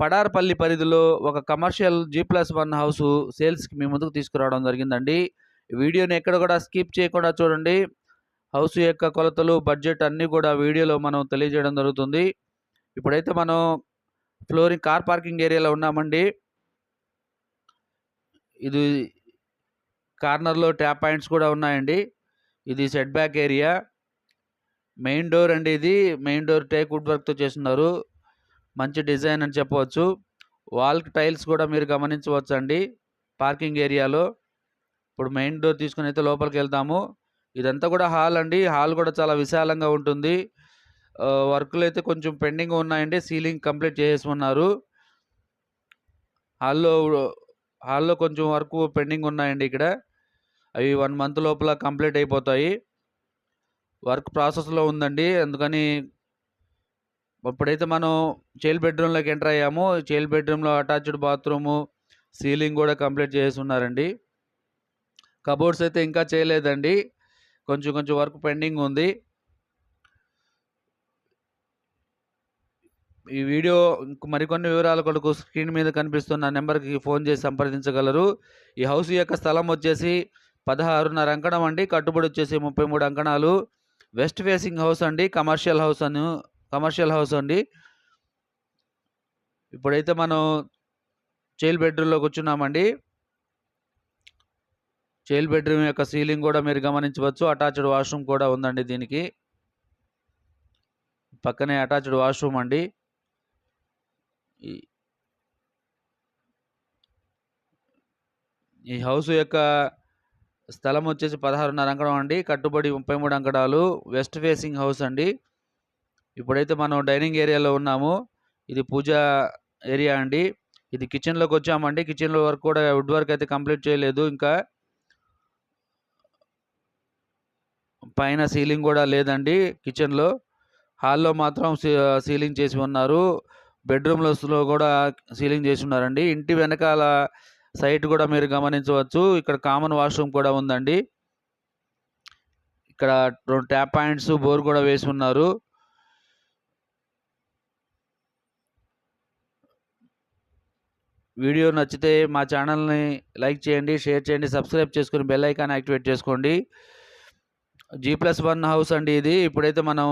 పడార్పల్లి పరిధిలో ఒక commercial G plus one house సేల్స్కి మీ ముందుకు తీసుకురావడం జరిగిందండి. వీడియోని ఎక్కడ కూడా స్కిప్ చేయకుండా చూడండి. హౌస్ యొక్క కొలతలు బడ్జెట్ అన్నీ కూడా వీడియోలో మనం తెలియజేయడం జరుగుతుంది. ఇప్పుడైతే మనం ఫ్లోరింగ్ కార్ పార్కింగ్ ఏరియాలో ఉన్నామండి. ఇది కార్నర్లో ట్యాప్ పాయింట్స్ కూడా ఉన్నాయండి. ఇది set back area. Main door అండి ఇది. మెయిన్ డోర్ టేక్ వుడ్ వర్క్తో చేస్తున్నారు. మంచి డిజైన్ అని చెప్పవచ్చు. వాల్క్ టైల్స్ కూడా మీరు గమనించవచ్చు అండి పార్కింగ్ ఏరియాలో ఇప్పుడు మెయిన్ డోర్ తీసుకుని అయితే లోపలికి వెళ్తాము. ఇదంతా కూడా హాల్ అండి. హాల్ కూడా చాలా విశాలంగా ఉంటుంది. వర్కులు అయితే కొంచెం పెండింగ్ ఉన్నాయండి. సీలింగ్ కంప్లీట్ చేసేసి ఉన్నారు హాల్లో హాల్లో కొంచెం వర్క్ పెండింగ్ ఉన్నాయండి ఇక్కడ. అవి వన్ మంత్ లోపల కంప్లీట్ అయిపోతాయి. వర్క్ ప్రాసెస్లో ఉందండి. అందుకని ఇప్పుడైతే మనం చైల్డ్ బెడ్రూమ్లోకి ఎంటర్ అయ్యాము. చైల్డ్ బెడ్రూమ్లో అటాచ్డ్ బాత్రూము సీలింగ్ కూడా కంప్లీట్ చేసి ఉన్నారండి కబోర్డ్స్ అయితే ఇంకా చేయలేదండి. కొంచెం కొంచెం వర్క్ పెండింగ్ ఉంది. ఈ వీడియో మరికొన్ని వివరాల కొరకు స్క్రీన్ మీద కనిపిస్తున్న నెంబర్కి ఫోన్ చేసి సంప్రదించగలరు. ఈ హౌస్ యొక్క స్థలం వచ్చేసి పదహారున్నర అంకణం అండి. కట్టుబడి వచ్చేసి ముప్పై మూడు అంకణాలు. వెస్ట్ ఫేసింగ్ హౌస్ అండి. కమర్షియల్ హౌస్ అని కమర్షియల్ హౌస్ అండి. ఇప్పుడైతే మనం చైల్డ్ బెడ్రూమ్లో కూర్చున్నామండి. చైల్డ్ బెడ్రూమ్ యొక్క సీలింగ్ కూడా మీరు గమనించవచ్చు. అటాచ్డ్ వాష్రూమ్ కూడా ఉందండి దీనికి. పక్కనే అటాచ్డ్ వాష్రూమ్ అండి. ఈ- ఈ హౌస్ యొక్క స్థలం వచ్చేసి పదహారున్నర అంకణం అండి. కట్టుబడి ముప్పై మూడు అంకణాలు వెస్ట్ ఫేసింగ్ హౌస్ అండి. ఇప్పుడైతే మనం డైనింగ్ ఏరియాలో ఉన్నాము. ఇది పూజా ఏరియా అండి. ఇది కిచెన్లోకి వచ్చామండి. కిచెన్లో వర్క్ కూడా వుడ్ వర్క్ అయితే కంప్లీట్ చేయలేదు. ఇంకా పైన సీలింగ్ కూడా లేదండి కిచెన్లో. హాల్లో మాత్రం సీ- సీలింగ్ చేసి ఉన్నారు. బెడ్రూమ్లో కూడా సీలింగ్ చేసి ఉన్నారండి. ఇంటి వెనకాల సైట్ కూడా మీరు గమనించవచ్చు. ఇక్కడ కామన్ వాష్రూమ్ కూడా ఉందండి. ఇక్కడ రెండు ట్యాప్ పాయింట్స్ బోర్ కూడా వేసి ఉన్నారు. వీడియో నచ్చితే మా ఛానల్ని లైక్ చేయండి షేర్ చేయండి సబ్స్క్రైబ్ చేసుకుని బెల్ ఐకాన్ యాక్టివేట్ చేసుకోండి. జీ ప్లస్ వన్ హౌస్ అండి ఇది. ఇప్పుడైతే మనం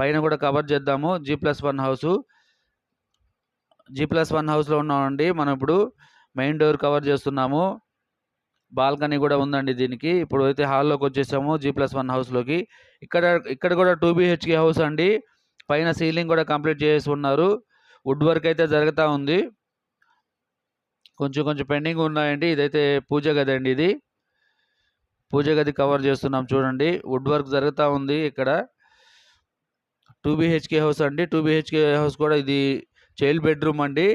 పైన కూడా కవర్ చేద్దాము. G plus one house G plus one హౌస్లో ఉన్నామండి. మనం ఇప్పుడు మెయిన్ డోర్ కవర్ చేస్తున్నాము. బాల్కనీ కూడా ఉందండి దీనికి. ఇప్పుడు అయితే హాల్లోకి వచ్చేసాము జీ ప్లస్ వన్ హౌస్లోకి ఇక్కడ ఇక్కడ కూడా టూ బీహెచ్కే హౌస్ అండి. పైన సీలింగ్ కూడా కంప్లీట్ చేసి ఉన్నారు. వుడ్ వర్క్ అయితే జరుగుతూ ఉంది. కొంచెం కొంచెం పెండింగ్ ఉన్నాయండి. ఇదైతే పూజ గది అండి ఇది. పూజ గది కవర్ చేస్తున్నాం చూడండి. వుడ్ వర్క్ జరుగుతూ ఉంది ఇక్కడ. టూ బీహెచ్కే హౌస్ అండి. టూ బీహెచ్కే హౌస్ కూడా ఇది చైల్డ్ బెడ్రూమ్ అండి.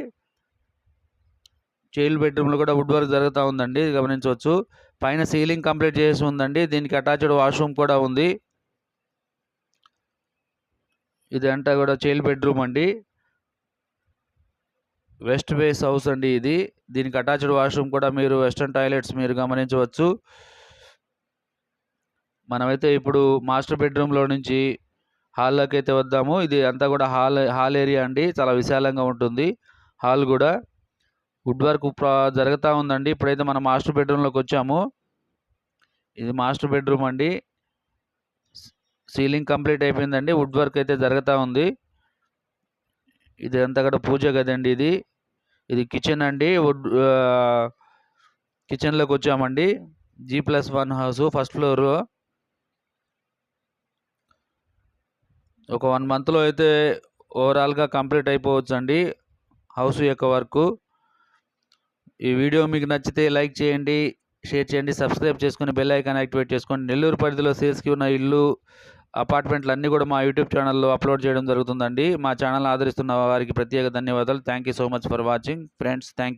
చైల్డ్ బెడ్రూమ్లో కూడా వుడ్ వర్క్ జరుగుతూ ఉందండి. గమనించవచ్చు. పైన సీలింగ్ కంప్లీట్ చేసి ఉందండి. దీనికి అటాచ్డ్ వాష్రూమ్ కూడా ఉంది. ఇది కూడా చైల్డ్ బెడ్రూమ్ అండి. వెస్ట్ బేస్ హౌస్ అండి ఇది. దీనికి అటాచ్డ్ వాష్రూమ్ కూడా మీరు వెస్ట్రన్ టాయిలెట్స్ మీరు గమనించవచ్చు. మనమైతే ఇప్పుడు మాస్టర్ బెడ్రూమ్లో నుంచి హాల్లోకి అయితే వద్దాము. ఇది అంతా కూడా హాల్ హాల్ ఏరియా అండి. చాలా విశాలంగా ఉంటుంది. హాల్ కూడా వుడ్ వర్క్ జరుగుతూ ఉందండి. ఇప్పుడైతే మనం మాస్టర్ బెడ్రూమ్లోకి వచ్చాము. ఇది మాస్టర్ బెడ్రూమ్ అండి. సీలింగ్ కంప్లీట్ అయిపోయిందండి. వుడ్ వర్క్ అయితే జరుగుతూ ఉంది. ఇది అంతా కూడా పూజ గది అండి ఇది. ఇది కిచెన్ అండి. వుడ్ కిచెన్లోకి వచ్చామండి. G plus one house first floor ఒక వన్ మంత్లో అయితే ఓవరాల్గా కంప్లీట్ అయిపోవచ్చు అండి హౌస్ యొక్క వర్క్ ఈ వీడియో మీకు నచ్చితే లైక్ చేయండి షేర్ చేయండి సబ్స్క్రైబ్ చేసుకుని బెల్ ఐకాన్ యాక్టివేట్ చేసుకోండి నెల్లూరు పరిధిలో సేల్స్కి ఉన్న ఇల్లు అపార్ట్మెంట్లు అన్నీ కూడా మా యూట్యూబ్ ఛానల్లో అప్లోడ్ చేయడం జరుగుతుందండి. మా ఛానల్ ఆదరిస్తున్న వారికి ప్రత్యేక ధన్యవాదాలు. Thank you so much for watching friends thank